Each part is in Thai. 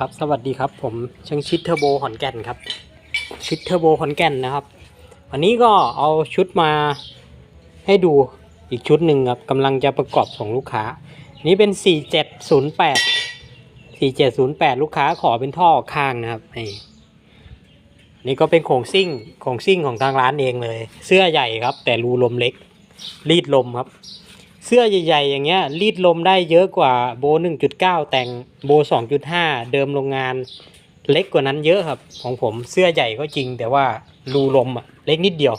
ครับสวัสดีครับผมช่างชิดเทอร์โบขอนแก่นครับ ชิดเทอร์โบขอนแก่นนะครับวันนี้ก็เอาชุดมาให้ดูอีกชุดหนึ่งครับกำลังจะประกอบส่งลูกค้า นี่เป็น 4708 4708 ลูกค้าขอเป็นท่อข้างนะครับนี่นี่ก็เป็นโครงซิ่งโครงซิ่งของทางร้านเองเลย เสื้อใหญ่ครับ แต่รูลมเล็ก รีดลมครับ เสื้อใหญ่ ๆ อย่างเงี้ยรีดลมได้เยอะกว่าโบ 1.9 แต่งโบ 2.5 เดิมโรงงานเล็กกว่านั้นเยอะครับ ของผมเสื้อใหญ่ก็จริง แต่ว่ารูลมอะเล็กนิดเดียว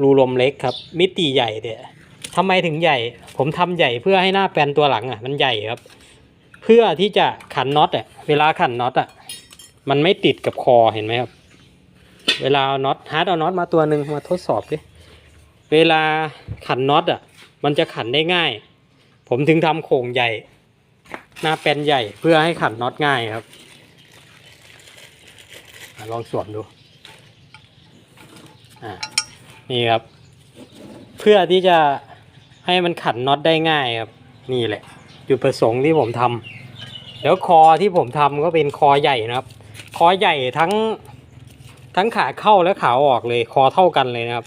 รูลมเล็กครับ มิติใหญ่เนี่ยทำไมถึงใหญ่ ผมทำใหญ่เพื่อให้หน้าแปลนตัวหลังอะมันใหญ่ครับ เพื่อที่จะขันน็อตอะเวลาขันน็อตอะมันไม่ติดกับคอเห็นไหมครับ เวลาเอาน็อตฮาร์ดเอาน็อตมาตัวหนึ่งมาทดสอบดิเวลาขันน็อตอะ มันจะขันได้ง่าย ผมถึงทำโข่งใหญ่ หน้าแปนใหญ่เพื่อให้ขันน็อตง่ายครับลองสวมดูนี่ครับ เพื่อที่จะให้มันขันน็อตได้ง่ายครับ นี่แหละจุดประสงค์ที่ผมทำแล้วคอที่ผมทำก็เป็นคอใหญ่นะครับ คอใหญ่ทั้งทั้งขาเข้าและขาออกเลย คอเท่ากันเลยนะครับ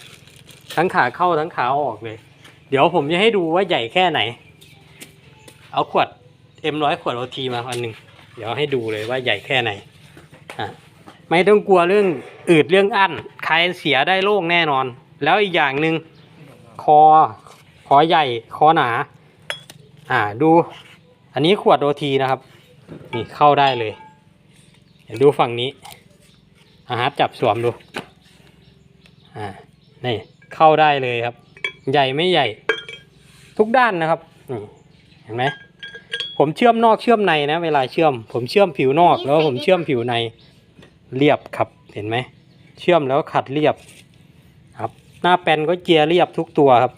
ทั้งขาเข้าทั้งขาออกเลย เดี๋ยวผมจะให้ดูว่าใหญ่แค่ไหน เอาขวดเอ็มร้อยขวดโอทีมาอันหนึ่งเดี๋ยวให้ดูเลยว่าใหญ่แค่ไหนอะไม่ต้องกลัวเรื่องอืดเรื่องอั้นใครเสียได้โล่งแน่นอน แล้วอีกอย่างหนึ่งคอคอใหญ่คอหนา อ่าดู อันนี้ขวดโอทีนะครับ นี่เข้าได้เลย เดี๋ยวดูฝั่งนี้อาฮาร์ดจับสวมดู อ่า นี่ เข้าได้เลยครับ ใหญ่ไม่ใหญ่ ทุกด้านนะครับนี่เห็นไหมผมเชื่อมนอกเชื่อมในนะ เวลาเชื่อม ผมเชื่อมผิวนอกแล้วผมเชื่อมผิวในเรียบครับเห็นไหมเชื่อมแล้วขัดเรียบครับ หน้าแปนก็เจียเรียบทุกตัวครับ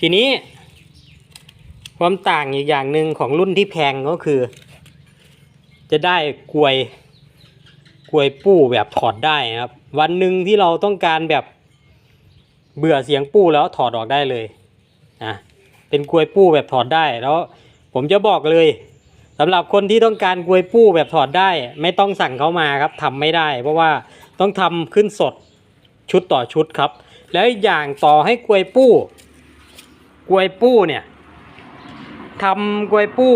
ทีนี้ ความต่างอีกอย่างหนึ่งของรุ่นที่แพงก็คือ จะได้กลวยกลวยปู้แบบถอดได้นะครับ วันหนึ่งที่เราต้องการแบบเบื่อเสียงปู้แล้วถอดออกได้เลย นะเป็นกลวยปู้แบบถอดได้แล้วผมจะบอกเลยสำหรับคนที่ต้องการกลวยปู้แบบถอดได้ ไม่ต้องสั่งเขามาครับทำไม่ได้ เพราะว่าต้องทำขึ้นสดชุดต่อชุดครับ แล้วอย่างต่อให้กลวยปู้กลวยปู้เนี่ยทำกลวยปู้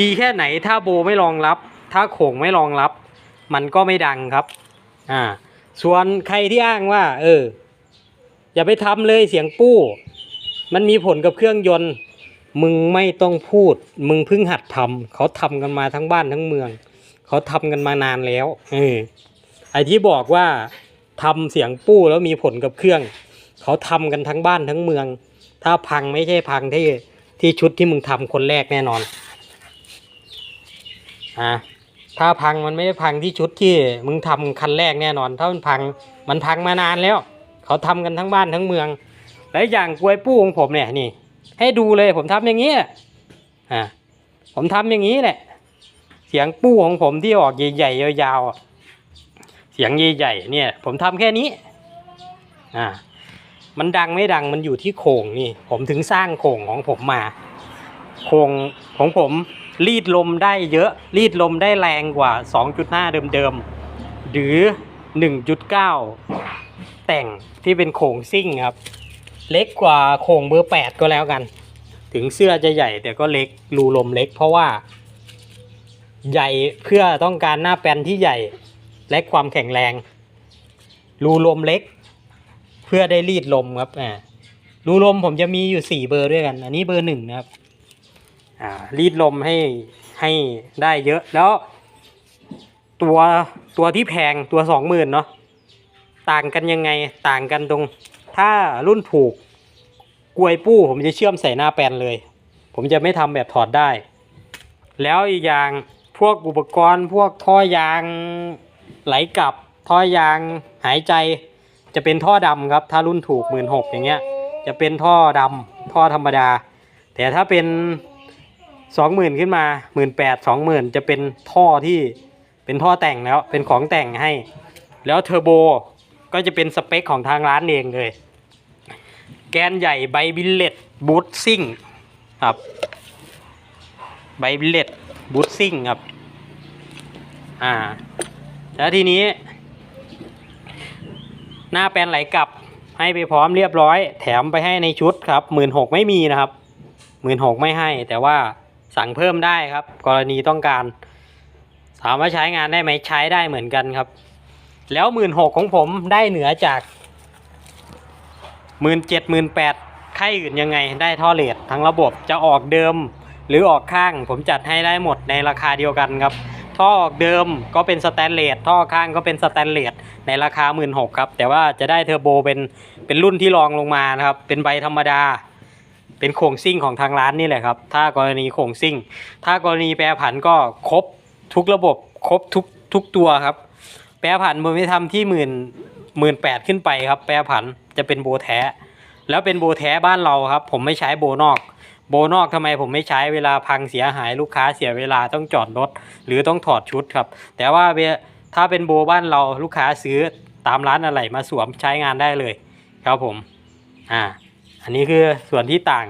ดีแค่ไหน ถ้าโบไม่รองรับ ถ้าโข่งไม่รองรับ มันก็ไม่ดังครับอ่าส่วนใครที่อ้างว่า เออ อย่าไปทำเลยเสียงปู้ มันมีผลกับเครื่องยนต์ มึงไม่ต้องพูด มึงเพิ่งหัดทำเขาทำกันมาทั้งบ้านทั้งเมือง เขาทำกันมานานแล้วเออไอที่บอกว่าทำเสียงปู้แล้วมีผลกับเครื่อง เขาทำกันทั้งบ้านทั้งเมือง ถ้าพังไม่ใช่พังที่ที่ชุดที่มึงทำคนแรกแน่นอนอ่าถ้าพังมันไม่ได้พังที่ชุดที่มึงทำคันแรกแน่นอน ถ้ามันพังมันพังมานานแล้ว เขาทำกันทั้งบ้านทั้งเมือง และอย่างกลวยปูของผมเนี่ยนี่ ให้ดูเลยผมทำอย่างนี้อ่าผมทำอย่างนี้แหละเสียงปูของผมที่ออกใหญ่ๆยาวๆเสียงใหญ่ๆเนี่ย ผมทำแค่นี้อ่ามันดังไม่ดังมันอยู่ที่โขงนี่ ผมถึงสร้างโขงของผมมาโขงของผมรีดลมได้เยอะ รีดลมได้แรงกว่า 2.5 เดิมๆ หรือ 1.9 แต่งที่เป็นโขงซิ่งครับ เล็กกว่าโข่งเบอร์8ก็แล้วกัน ถึงเสื้อจะใหญ่แต่ก็เล็กรูลมเล็ก เพราะว่า ใหญ่เพื่อต้องการหน้าแปนที่ใหญ่และความแข็งแรง รูลมเล็ก เพื่อได้รีดลมครับอ่ารูลมผมจะมีอยู่สี่เบอร์ด้วยกัน อันนี้เบอร์หนึ่งนะครับอ่ารีดลมให้ให้ได้เยอะแล้ว ตัวตัวที่แพงตัวสองหมื่นเนาะต่างกันยังไงต่างกันตรง ถ้ารุ่นผูกกลวยปู้ผมจะเชื่อมใส่หน้าแปลนเลย ผมจะไม่ทำแบบถอดได้ แล้วอีกอย่างพวกอุปกรณ์พวกท่อยางไหลกลับ ท่อยางหายใจ จะเป็นท่อดำครับ ถ้ารุ่นถูกหมื่นหกอย่างเงี้ย จะเป็นท่อดำท่อธรรมดา แต่ถ้าเป็นสองหมื่นขึ้นมาหมื่นแปดสองหมื่นจะเป็นท่อที่เป็นท่อแต่งแล้วเป็นของแต่งให้ แล้วเทอร์โบก็จะเป็นสเปคของทางร้านเองเลย แกนใหญ่ใบบิลเลตบูทซิ่งครับ ใบบิลเลตบูทซิ่งครับ อ่า แล้วทีนี้ หน้าแปลนไหลกลับให้ไปพร้อมเรียบร้อย แถมไปให้ในชุดครับหมื่นหกไม่มีนะครับหมื่นหกไม่ให้ แต่ว่าสั่งเพิ่มได้ครับ กรณีต้องการ ถามว่าใช้งานได้ไหมใช้ได้เหมือนกันครับ แล้วหมื่นหกของผมได้เหนือจาก หมื่นเจ็ดหมื่นแปดค่ายอื่นยังไงได้ท่อเลททั้งระบบจะออกเดิม หรือออกข้าง ผมจัดให้ได้หมดในราคาเดียวกันครับท่อออกเดิมก็เป็นสแตนเลสท่อข้างก็เป็นสแตนเลสในราคา 1 6ื่นครับ แต่ว่าจะได้เทอร์โบเป็นเป็นรุ่นที่รองลงมานะครับ เป็นใบธรรมดา เป็นโครงซิ่งของทางร้านนี่แหละครับ ถ้ากรณีโครงซิ่ง ถ้ากรณีแปรผันก็ครบทุกระบบครบทุกทุกตัวครับ แปรผันผมไม่ทำที่หมื่นหมื่นแปดขึ้นไปครับ แปรผัน จะเป็นโบแท้ แล้วเป็นโบแท้บ้านเราครับ ผมไม่ใช้โบนอก โบนอกทำไมผมไม่ใช้เวลาพังเสียหายลูกค้าเสียเวลาต้องจอดรถ หรือต้องถอดชุดครับ แต่ว่าเวถ้าเป็นโบบ้านเราลูกค้าซื้อตามร้านอะไรมาสวมใช้งานได้เลยครับผมอ่าอันนี้คือส่วนที่ต่าง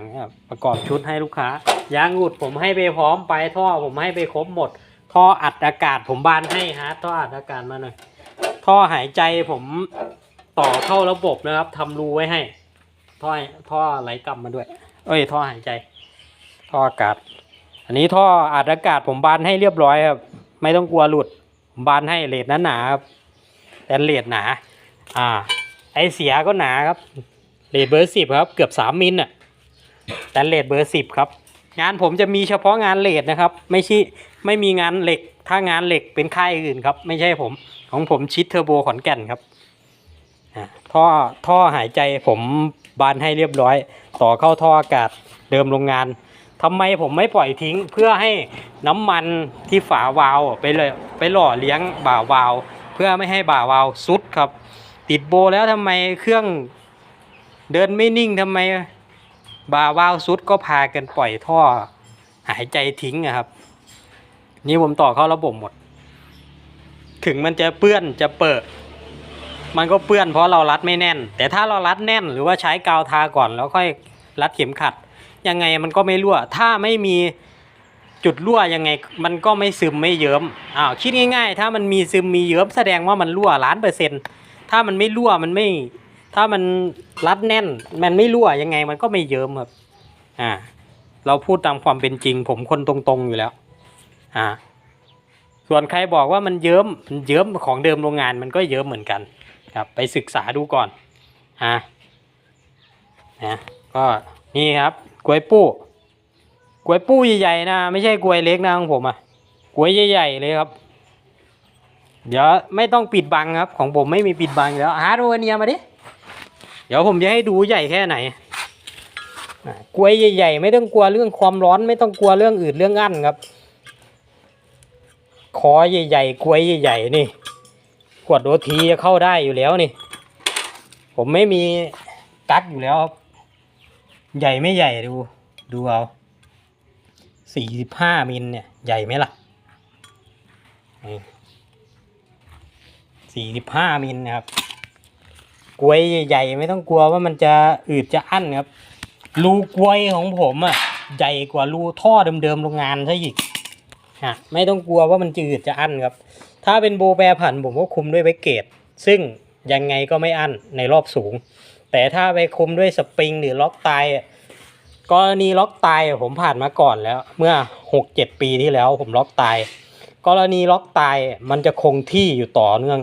ประกอบชุดให้ลูกค้ายางหุดผมให้ไปพร้อมไปท่อผมให้ไปครบหมด ท่ออัดอากาศผมบานให้ฮะท่ออัดอากาศมาหน่อยท่อหายใจผม ต่อเข้าระบบนะครับทำรูไว้ให้ ท่อท่อไหลกลับมาด้วย เอ้ย ท่อหายใจ ท่ออากาศ อันนี้ท่ออัดอากาศผมบานให้เรียบร้อยครับ ไม่ต้องกลัวหลุด ผมบานให้เลดหนาครับแต่เลดหนา อ่า ไอเสียก็หนาครับเลดเบอร์สิบครับ เกือบสามมิลน่ะแต่เลดเบอร์สิบครับ งานผมจะมีเฉพาะงานเลดนะครับ ไม่ใช่ไม่มีงานเหล็ก ถ้างานเหล็กเป็นค่ายอื่นครับ ไม่ใช่ผม ของผมชิดเทอร์โบขอนแก่นครับ ท่อท่อหายใจผมบานให้เรียบร้อย ต่อเข้าท่ออากาศเดิมโรงงานทำไมผมไม่ปล่อยทิ้งเพื่อให้น้ำมันที่ฝาวาล์วไปเลยไปหล่อเลี้ยงบ่าวาล์วเพื่อไม่ให้บ่าวาล์วซุดครับ ติดโบแล้วทำไมเครื่องเดินไม่นิ่งทำไมบ่าวาล์วซุดก็พากันปล่อยท่อหายใจทิ้งอะครับ นี่ผมต่อเข้าระบบหมด ถึงมันจะเปื้อนจะเปิด มันก็เปื้อนเพราะเรารัดไม่แน่น แต่ถ้าเรารัดแน่นหรือว่าใช้กาวทาก่อนแล้วค่อยรัดเข็มขัด ยังไงมันก็ไม่รั่ว ถ้าไม่มีจุดรั่วยังไงมันก็ไม่ซึมไม่เยิ้มอ้าวคิดง่าย ๆ ถ้ามันมีซึมมีเยิ้มแสดงว่ามันรั่วล้านเปอร์เซ็นต์ถ้ามันไม่รั่วมันไม่ ถ้ามันรัดแน่น มันไม่รั่วยังไงมันก็ไม่เยิ้มครับอ่าเราพูดตามความเป็นจริง ผมคนตรงๆอยู่แล้วอ่าส่วนใครบอกว่ามันเยิ้มมันเยิ้มของเดิมโรงงานมันก็เยิ้มเหมือนกัน ครับไปศึกษาดูก่อนฮะนะก็นี่ครับกล้วยปู้กล้วยปู้ใหญ่ๆนะ ไม่ใช่กล้วยเล็กนะของผมอะกล้วยใหญ่ๆเลยครับ เดี๋ยวไม่ต้องปิดบังครับ ของผมไม่มีปิดบังแล้วฮาร์ดเวเนียมาดิเดี๋ยวผมจะให้ดูใหญ่แค่ไหนกล้วยใหญ่ๆไม่ต้องกลัวเรื่องความร้อน ไม่ต้องกลัวเรื่องอื่นเรื่องอั้นครับคอใหญ่ๆกล้วยใหญ่ๆนี่ วดโรทีจะเข้าได้อยู่แล้วนี่ ผมไม่มีกั๊กอยู่แล้วครับ ใหญ่ไม่ใหญ่ดูดูเอาสี่สิบห้ามิลเนี่ย ใหญ่ไหมล่ะสี่สิบห้ามิลนะครับกลวยใหญ่ไม่ต้องกลัวว่ามันจะอืดจะอั้นครับ รูกลวยของผมอะใหญ่กว่ารูท่อเดิมๆโรงงานซะอีกฮะไม่ต้องกลัวว่ามันจะอืดจะอั้นครับ ถ้าเป็นโบแปรผันผมก็คุมด้วยไวเกต ซึ่งยังไงก็ไม่อั้นในรอบสูง แต่ถ้าไปคุมด้วยสปริงหรือล็อกตายกรณีล็อกตายผมผ่านมาก่อนแล้ว เมื่อหกเจ็ดปีที่แล้วผมล็อกตาย กรณีล็อกตายมันจะคงที่อยู่ต่อเนื่อง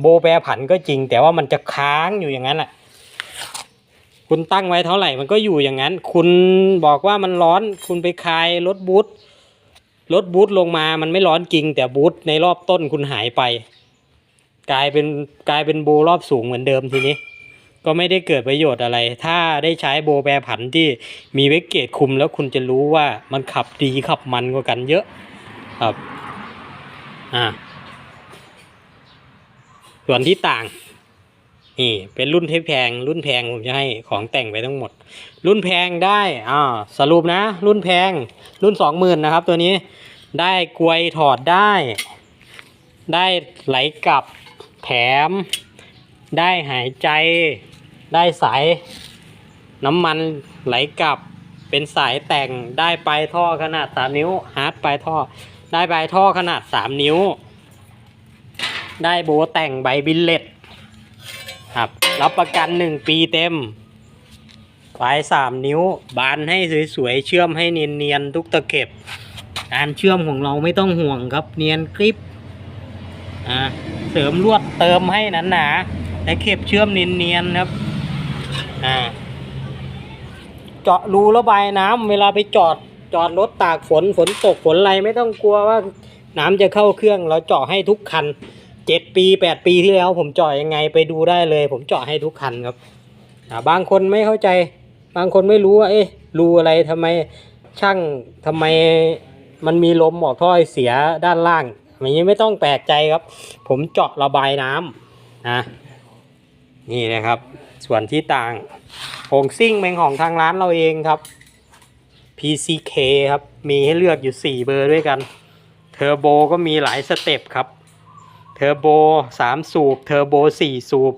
โบแปรผันก็จริง แต่ว่ามันจะค้างอยู่อย่างนั้นแหละคุณตั้งไว้เท่าไหร่มันก็อยู่อย่างนั้น คุณบอกว่ามันร้อนคุณไปคลายรถบูท รถบูทลงมามันไม่ร้อนจริง แต่บูทในรอบต้นคุณหายไป กลายเป็นกลายเป็นโบรอบสูงเหมือนเดิมทีนี้ ก็ไม่ได้เกิดประโยชน์อะไร ถ้าได้ใช้โบแปรผันที่มีเวกเกตคุมแล้วคุณจะรู้ว่ามันขับดีขับมันกว่ากันเยอะครับอ่าส่วนที่ต่าง นี่เป็นรุ่นที่แพง รุ่นแพงผมจะให้ของแต่งไปทั้งหมด รุ่นแพงได้อ่าสรุปนะ รุ่นแพง รุ่นสองหมื่นนะครับ ตัวนี้ได้กลวยถอดได้ ได้ไหลกลับแถม ได้หายใจ ได้สายน้ำมันไหลกลับเป็นสายแต่งได้ปลายท่อขนาดสามนิ้วฮาร์ดปลายท่อ ได้ใบท่อขนาดสามนิ้ว ได้โบแต่งใบบิลเลต ครับ รับประกันหนึ่งปีเต็มปลายสามนิ้ว บานให้สวยๆ เชื่อมให้เนียนๆ ทุกตะเข็บ การเชื่อมของเราไม่ต้องห่วงครับ เนียนกริบอ่าเสริมลวดเติมให้หนาๆและเข็บเชื่อมเนียนๆครับอ่าเจาะรูระบายน้ำเวลาไปจอดจอดรถตากฝนฝนตกฝนอะไรไม่ต้องกลัวว่าน้ำจะเข้าเครื่อง เราเจาะให้ทุกคัน เจ็ดปีแปดปีที่แล้วผมเจาะยังไงไปดูได้เลย ผมเจาะให้ทุกคันครับบางคนไม่เข้าใจ บางคนไม่รู้ว่าเอ๊ะรูอะไรทำไมช่างทำไมมันมีลมออกท่อเสียด้านล่างอย่างนี้ไม่ต้องแปลกใจครับ ผมเจาะระบายน้ำนะนี่นะครับ ส่วนที่ต่างโงซิ่งเป็นของทางร้านเราเองครับ PCK ครับ มีให้เลือกอยู่ 4 เบอร์ด้วยกัน เทอร์โบก็มีหลายสเต็ปครับ เทอร์โบ 3 สูบ เทอร์โบ 4 สูบ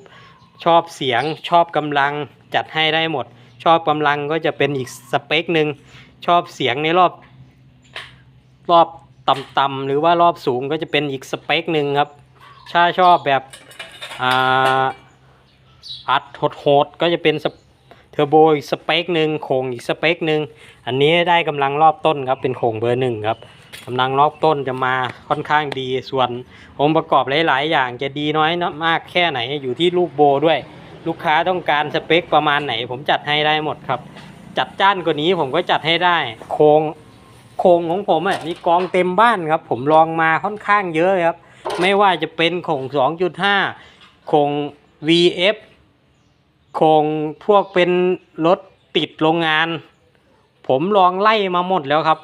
ชอบเสียงชอบกำลังจัดให้ได้หมด ชอบกำลังก็จะเป็นอีกสเปคหนึ่งชอบเสียงในรอบ รอบต่ำๆหรือว่ารอบสูงก็จะเป็นอีกสเปคหนึ่งครับถ้าชอบแบบอ่าอัดโหดๆก็จะเป็นเทอร์โบอีกสเปคหนึ่งโคงอีกสเปคหนึ่งอันนี้ได้กำลังรอบต้นครับเป็นโคงเบอร์หนึ่งครับ กำลังรอบต้นจะมาค่อนข้างดีส่วนองค์ประกอบหลาย ๆ อย่างจะดีน้อยนะมากแค่ไหนอยู่ที่ลูกโบด้วย ลูกค้าต้องการสเปคประมาณไหน ผมจัดให้ได้หมดครับ จัดจ้านกว่านี้ผมก็จัดให้ได้ โครงโครงของผมอะนี่กองเต็มบ้านครับ ผมลองมาค่อนข้างเยอะครับ ไม่ว่าจะเป็นโครง2.5โครง VF โครงพวกเป็นรถติดโรงงาน ผมลองไล่มาหมดแล้วครับ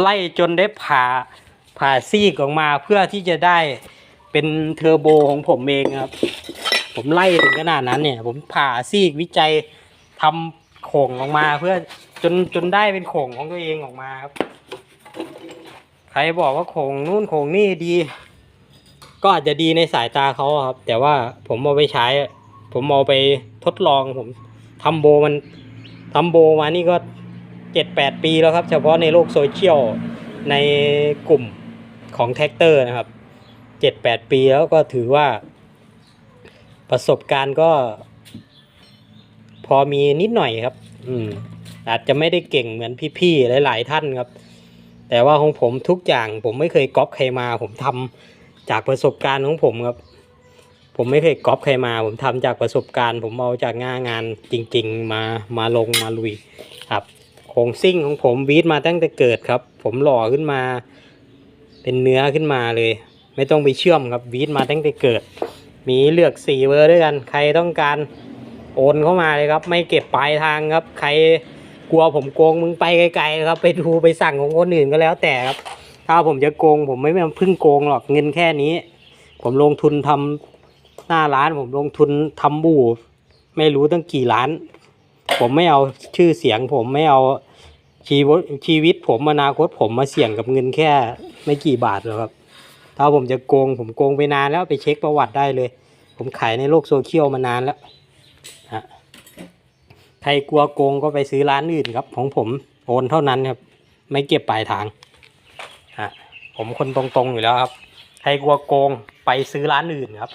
ไล่จนได้ผ่าผ่าซีกออกมาเพื่อที่จะได้เป็นเทอร์โบของผมเองครับ ผมไล่ถึงขนาดนั้นเนี่ย ผมผ่าซีกวิจัยทำโข่งออกมาเพื่อจนจนได้เป็นโข่งของตัวเองออกมาครับ ใครบอกว่าโข่งนู่นโข่งนี่ดี ก็อาจจะดีในสายตาเขาครับ แต่ว่าผมเอาไปใช้ ผมเอาไปทดลองผมทำโบมันทำโบมานี่ก็ เจ็ดแปดปีแล้วครับ เฉพาะในโลกโซเชียลในกลุ่มของแท็กเตอร์นะครับเจ็ดแปดปีแล้วก็ถือว่า ประสบการณ์ก็ พอมีนิดหน่อยครับ อืมอาจจะไม่ได้เก่งเหมือนพี่ๆหลายๆท่านครับ แต่ว่าของผมทุกอย่างผมไม่เคยก๊อปใครมา ผมทำจากประสบการณ์ของผมครับผมไม่เคยก๊อปใครมา ผมทำจากประสบการณ์ ผมเอาจากงานงานจริง ๆ มามาลงมาลุยครับ โครงซิ่งของผมวีดมาตั้งแต่เกิดครับ ผมหล่อขึ้นมา เป็นเนื้อขึ้นมาเลย ไม่ต้องไปเชื่อมครับวีดมาตั้งแต่เกิด มีเลือกสี่เบอร์ด้วยกัน ใครต้องการโอนเข้ามาเลยครับ ไม่เก็บปลายทางครับ ใครกลัวผมโกงมึงไปไกลๆครับ ไปดูไปสั่งของคนอื่นก็แล้วแต่ครับ ถ้าผมจะโกงผมไม่มาพึ่งโกงหรอกเงินแค่นี้ ผมลงทุนทำหน้าร้านผมลงทุนทำบู่ไม่รู้ตั้งกี่ล้าน ผมไม่เอาชื่อเสียงผมไม่เอาชีวิตชีวิตผมอนาคตผมมาเสี่ยงกับเงินแค่ไม่กี่บาทหรอกครับ ถ้าผมจะโกงผมโกงไปนานแล้วไปเช็คประวัติได้เลย ผมขายในโลกโซเชียลมานานแล้วฮะใครกลัวโกงก็ไปซื้อร้านอื่นครับ ของผมโอนเท่านั้นครับ ไม่เก็บปลายทางฮะผมคนตรงๆอยู่แล้วครับ ใครกลัวโกงไปซื้อร้านอื่นครับ